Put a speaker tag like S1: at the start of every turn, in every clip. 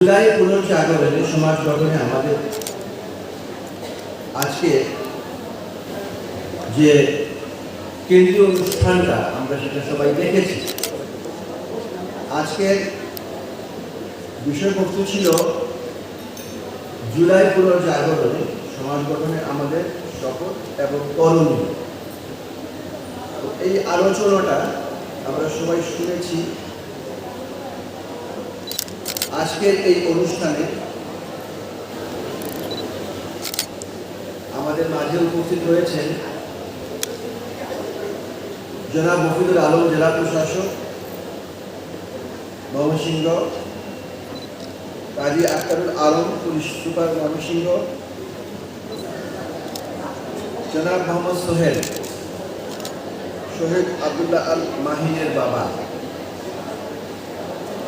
S1: জুলাই পুনর্জাগরণে সমাজ গঠনে আমাদের আজকে যে কেন্দ্রীয় অনুষ্ঠানটা আমরা সেটা সবাই দেখেছি। আজকের বিষয়বস্তু ছিল জুলাই পুনর্জাগরণে সমাজ গঠনে আমাদের শপথ এবং করণীয়। এই আলোচনাটা আমরা সবাই শুনেছি। আজকের এই অনুষ্ঠানে আমাদের মাঝে উপস্থিত রয়েছেন জনাব মফিদুল আলম জেলা প্রশাসক, ময়মনসিংহ কাজী আক্তারুল আলম, পুলিশ সুপার ময়মনসিংহ, জনাব মোহাম্মদ সোহেল, শহীদ আবদুল্লাহ আল মাহিনের বাবা।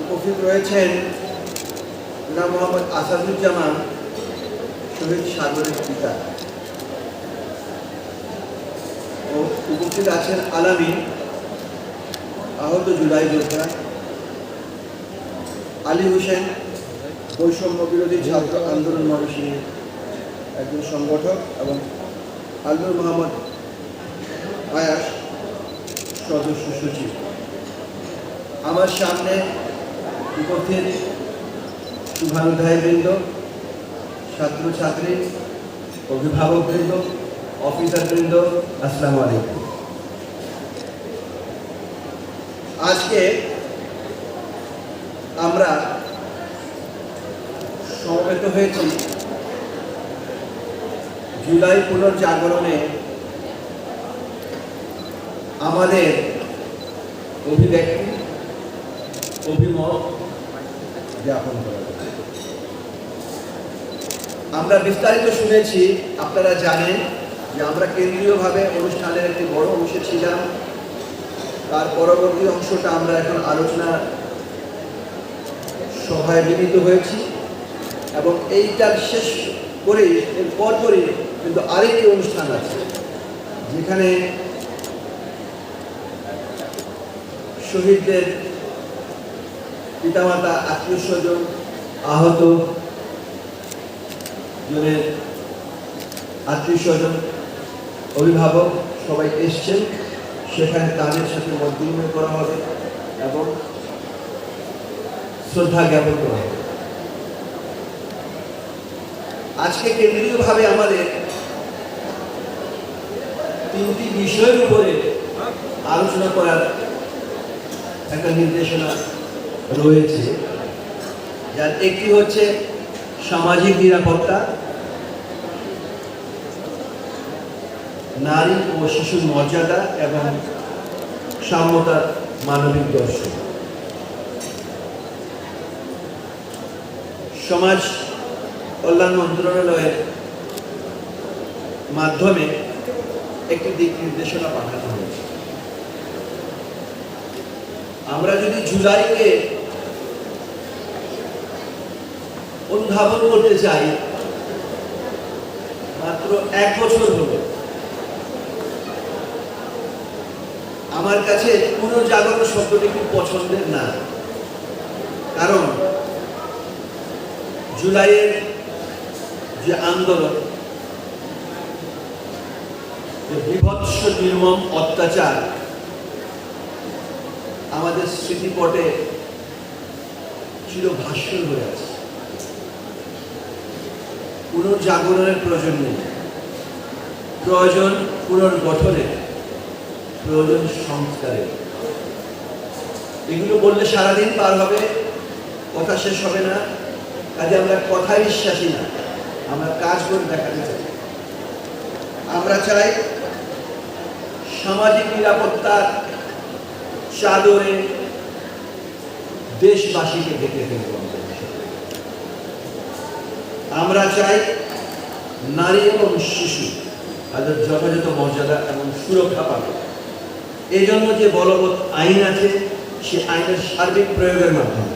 S1: উপস্থিত রয়েছেন জনাব মোহাম্মদ আসাদুজ্জামান শহীদ সাগরের পিতা। ও উপস্থিত আছেন আলামী, আহত জুলাই যোদ্ধা। আলী হোসেন, বৈষম্য বিরোধী ছাত্র আন্দোলন ময়মনসিংহের একজন সংগঠক এবং আল্লুর মোহাম্মদ আয়াস সদস্য সচিব। আমার সামনে উপস্থিত শুভানুধ্যায়বৃন্দ ছাত্রছাত্রী অভিভাবকবৃন্দ অফিসারবৃন্দ আসসালামু আলাইকুম আজকে আমরা সমবেত হয়েছি জুলাই পুনর্জাগরণে আমাদের অভিব্যক্তি, অভিমত জ্ঞাপন করা। আমরা বিস্তারিত শুনেছি, আপনারা জানেন যে আমরা কেন্দ্রীয়ভাবে অনুষ্ঠানের একটি বড় অংশে ছিলাম। তার পরবর্তী অংশটা আমরা এখন আলোচনা সভায় মিলিত হয়েছি। এবং এইটার শেষ করে, এর পরপরই কিন্তু আরেকটি অনুষ্ঠান আছে, যেখানে শহীদদের পিতামাতা, আত্মীয় স্বজন, আহত জনের আত্মীয় স্বজন, অভিভাবক সবাই এসছেন। সেখানে তাদের সাথে মত বিনিময় করা হবে এবং শ্রদ্ধা জ্ঞাপন করা হবে। আজকে কেন্দ্রীয়ভাবে আমাদের তিনটি বিষয়ের উপরে আলোচনা করার একটা নির্দেশনা রয়েছে। যার একটি হচ্ছে সামাজিক নিরাপত্তা নারী ও শিশুর মর্যাদা এবং সাম্যতার মানবিক দর্শন। সমাজ কল্যাণ মন্ত্রণালয়ের মাধ্যমে একটি দিক নির্দেশনা পাঠানো হয়েছে। আমরা যদি জুলাইকে অনুধাবন করতে চাই, মাত্র এক বছর হলো। আমার কাছে পুনর্জাগরণ শব্দটি খুব পছন্দের না। কারণ জুলাইয়ের যে আন্দোলন, যে বিভৎস নির্মম অত্যাচার আমাদের স্মৃতিপটে চির ভাস্কর হয়ে আছে। পুনর্জাগরণের প্রয়োজন নেই। প্রয়োজন পুনর্গঠনের। প্রয়োজন সংস্কারের এগুলো বললে সারাদিন পার হবে, কথা শেষ হবে না। কাজে আমরা কথায় বিশ্বাসী না, আমরা কাজ করে দেখাতে চাই। আমরা চাই সামাজিক নিরাপত্তার চাদরে দেশবাসীকে ঢেকে ফেলব আমরা চাই নারী এবং শিশু তাদের যথাযথ মর্যাদা এবং সুরক্ষা পাবে। এই জন্য যে বলবৎ আইন আছে, সে আইনের সার্বিক প্রয়োগের মাধ্যমে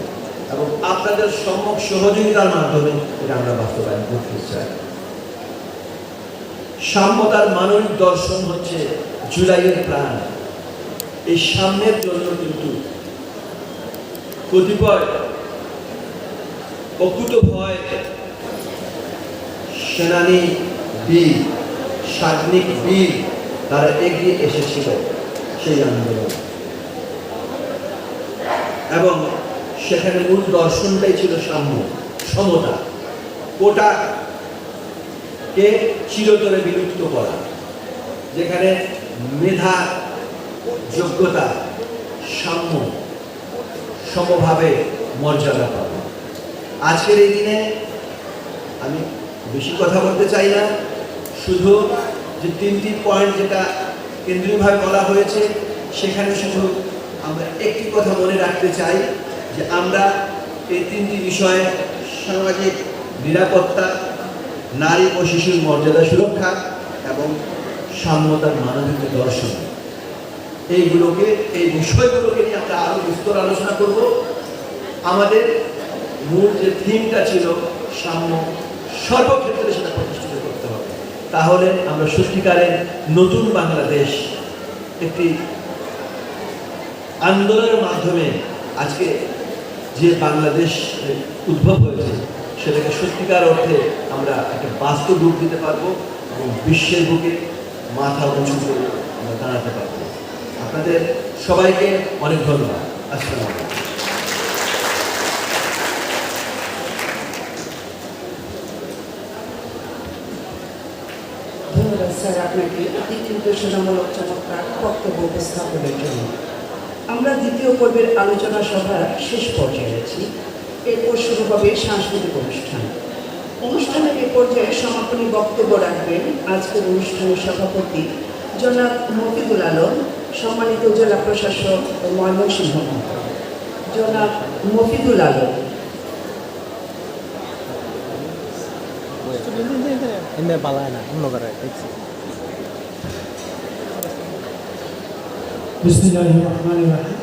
S1: এবং আপনাদের সম্মুখ সহযোগিতার মাধ্যমে এটা আমরা বাস্তবায়ন করতে চাই। সাম্যতার মানবিক দর্শন হচ্ছে জুলাইয়ের প্রাণ। এই সামনের জন্য কিন্তু কতিপয় অকুত ভয়, সেনানী বীর সাগ্নিক বীর, তারা এগিয়ে এসেছিল। সেই আন্দোলন এবং সেখানে মূল দর্শনটাই ছিল সাম্য, সমতা। কোটাকে চিরতরে বিলুপ্ত করা, যেখানে মেধা, যোগ্যতা, সাম্য, সমভাবে মর্যাদা পাবে আজকের এই দিনে আমি বেশি কথা বলতে চাই না, শুধু যে তিনটি পয়েন্ট যেটা কেন্দ্রীয়ভাবে বলা হয়েছে। সেখানে শুধু আমরা একটি কথা মনে রাখতে চাই যে আমরা এই তিনটি বিষয়ে সামাজিক নিরাপত্তা, নারী ও শিশুর মর্যাদা সুরক্ষা এবং সাম্যতার মানবিক দর্শন। এইগুলোকে, এই বিষয়গুলোকে নিয়ে আমরা আরও বিস্তর আলোচনা করব। আমাদের মূল যে থিমটা ছিল সাম্য, সর্বক্ষেত্রে সেটা প্রতিষ্ঠিত করতে হবে তাহলে আমরা সত্যিকারের নতুন বাংলাদেশ একটি আন্দোলনের মাধ্যমে আজকে যে বাংলাদেশ উদ্ভব হয়েছে, সেটাকে সত্যিকার অর্থে আমরা একটা বাস্তব রূপ দিতে পারব এবং বিশ্বের বুকে মাথা উঁচু করে আমরা দাঁড়াতে পারব। আপনাদের সবাইকে অনেক ধন্যবাদ। আসসালামু আলাইকুম
S2: স্যার আপনাকে অতি নির্দেশনামূলক চমৎকার বক্তব্য উপস্থাপনের জন্য আমরা দ্বিতীয় পর্বের আলোচনা সভার শেষ পর্যায়ে আছি। এরপর শুরু হবে সাংস্কৃতিক অনুষ্ঠান। অনুষ্ঠানের এ পর্যায়ে সমাপনী বক্তব্য রাখবেন আজকের অনুষ্ঠানের সভাপতি জনাব মফিদুল আলম, সম্মানিত জেলা প্রশাসক ও ময়মনসিংহ। জনাব মফিদুল আলম
S3: রহমানির রহিম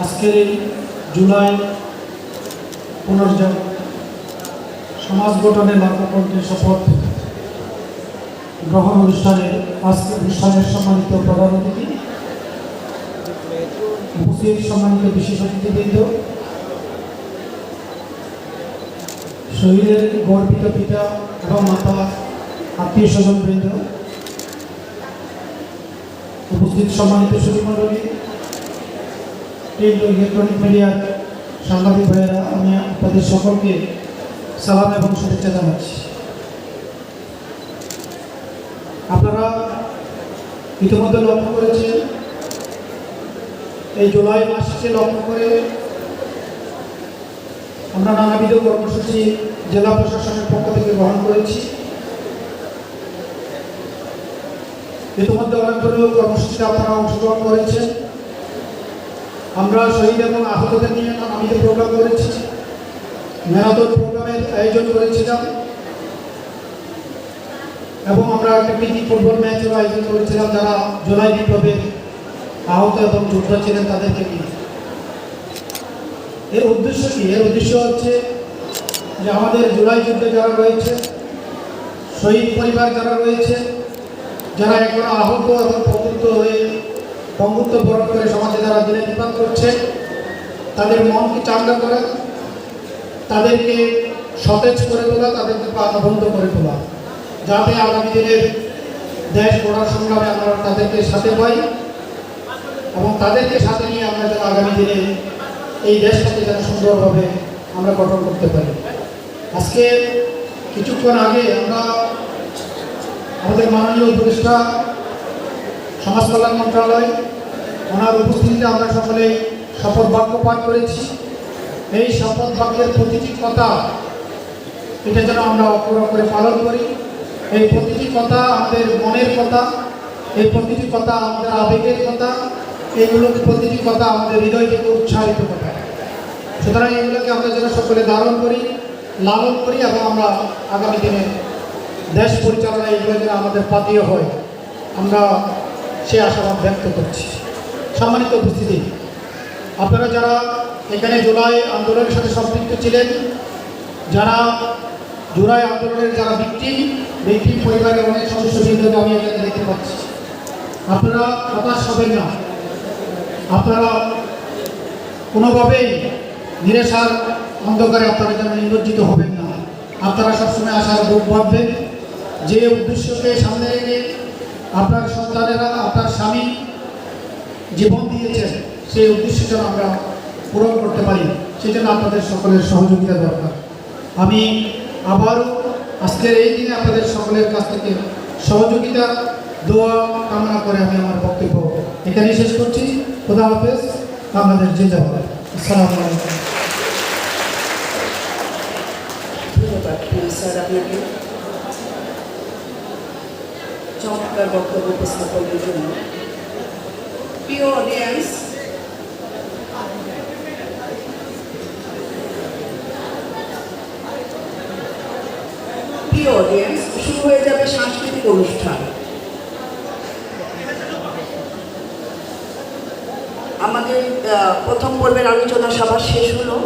S3: আজকের এই জুলাই পুনর্জন সমাজ গঠনের লক্ষ্যপন্থী শপথ গ্রহণ অনুষ্ঠানে আজকের অনুষ্ঠানের সম্মানিত প্রধান অতিথি উপস্থিত সম্মানিত বিশেষ অতিথিবৃন্দ শহীদের গর্বিত পিতা এবং মাতা, আত্মীয় স্বজন বৃন্দ, উপস্থিত সম্মানিত সুধীমণ্ডলী ইলেকট্রনিক মিডিয়ার সাংবাদিক ভাইয়েরা, আমি আপনাদের সকলকে সালাম এবং শুভেচ্ছা জানাচ্ছি। আপনারা ইতিমধ্যে লক্ষ্য করেছেন, এই জুলাই মাসকে লক্ষ্য করে আমরা নানাবিধ কর্মসূচি জেলা প্রশাসনের পক্ষ থেকে গ্রহণ করেছি। ইতিমধ্যে অনেকগুলো কর্মসূচিতে আপনারা অংশগ্রহণ করেছেন। আমরা শহীদ এবং আহতদের নিয়ে নানাবিধ প্রোগ্রাম করেছি। ম্যারাথন প্রোগ্রামের আয়োজন করেছিলাম। এবং আমরা একটা প্রীতি ফুটবল ম্যাচের আয়োজন করেছিলাম, যারা জুলাই বিপ্লবে আহত এবং যোদ্ধা ছিলেন তাদেরকে নিয়ে। এর উদ্দেশ্য কি? এর উদ্দেশ্য হচ্ছে যে আমাদের জুলাই যুদ্ধে যারা রয়েছে, শহীদ পরিবার যারা রয়েছে, যারা এখন আহত এবং প্রবৃত্ত হয়ে বঙ্গুত্ব বরণ করে সমাজে যারা দিনে নিপাত করছে, তাদের মনকে চাঙ্গা করা, তাদেরকে সতেজ করে তোলা, তাদেরকে প্রাণবন্ধ করে তোলা। যাতে আগামী দিনের দেশ গড়ার সংগ্রামে আমরা তাদেরকে সাথে পাই এবং তাদেরকে সাথে নিয়ে আমরা যেন আগামী দিনে এই দেশটাকে যেন সুন্দরভাবে আমরা গঠন করতে পারি। আজকে কিছুক্ষণ আগে আমরা আমাদের মাননীয় উপদেষ্টা, সমাজ কল্যাণ মন্ত্রণালয়, ওনার উপস্থিতিতে আমরা সকলে শপথ বাক্য পাঠ করেছি। এই শপথ বাক্যের প্রতিটি কথা, এটা যেন আমরা অক্ষর করে পালন করি। এই প্রতিটি কথা আমাদের মনের কথা, এই প্রতিটি কথা আমাদের আবেগের কথা এইগুলো প্রতিটি কথা আমাদের হৃদয়কে উৎসাহিত কথা সুতরাং এগুলোকে আমরা যেন সকলে ধারণ করি, লালন করি এবং আমরা আগামী দিনে দেশ পরিচালনায় এগুলো যেন আমাদের পাতীয় হয়। আমরা সে আশাবাদ ব্যক্ত করছি। সম্মানিত উপস্থিতি, আপনারা যারা এখানে জুলাই আন্দোলনের সাথে সম্পৃক্ত ছিলেন, যারা জুলাই আন্দোলনের যারা ভিক্টিম ভিক্টিম পরিবারের অনেক সদস্যবৃন্দকে আমি এখানে দেখতে পাচ্ছি। আপনারা হতাশ হবেন না। আপনারা কোনোভাবেই নিরেশার অন্ধকারে আপনারা যেন নিমজ্জিত হবেন না। আপনারা সবসময় আশার বুক বাঁধবেন। যে উদ্দেশ্যকে সামনে রেখে আপনার সন্তানেরা, আপনার স্বামী জীবন দিয়েছেন, সেই উদ্দেশ্য যেন আমরা পূরণ করতে পারি, সেজন্য আপনাদের সকলের সহযোগিতা দরকার। আমি আবারও আজকের এই দিনে আপনাদের সকলের কাছ থেকে সহযোগিতা, দোয়া, কামনা করে আমি আমার বক্তব্য এখানেই শেষ করছি। খোদা হাফেজ, আমাদের জিন্দাবাদ আসসালামু আলাইকুম।
S2: স্যার আপনাকে। চমৎকার বক্তব্য উপস্থাপনের জন্য। প্রিয় অডিয়েন্স প্রিয় অডিয়েন্স শুরু হয়ে যাবে সাংস্কৃতিক অনুষ্ঠান আমাদের আহ, প্রথম পর্বের আলোচনা সভা শেষ হলো।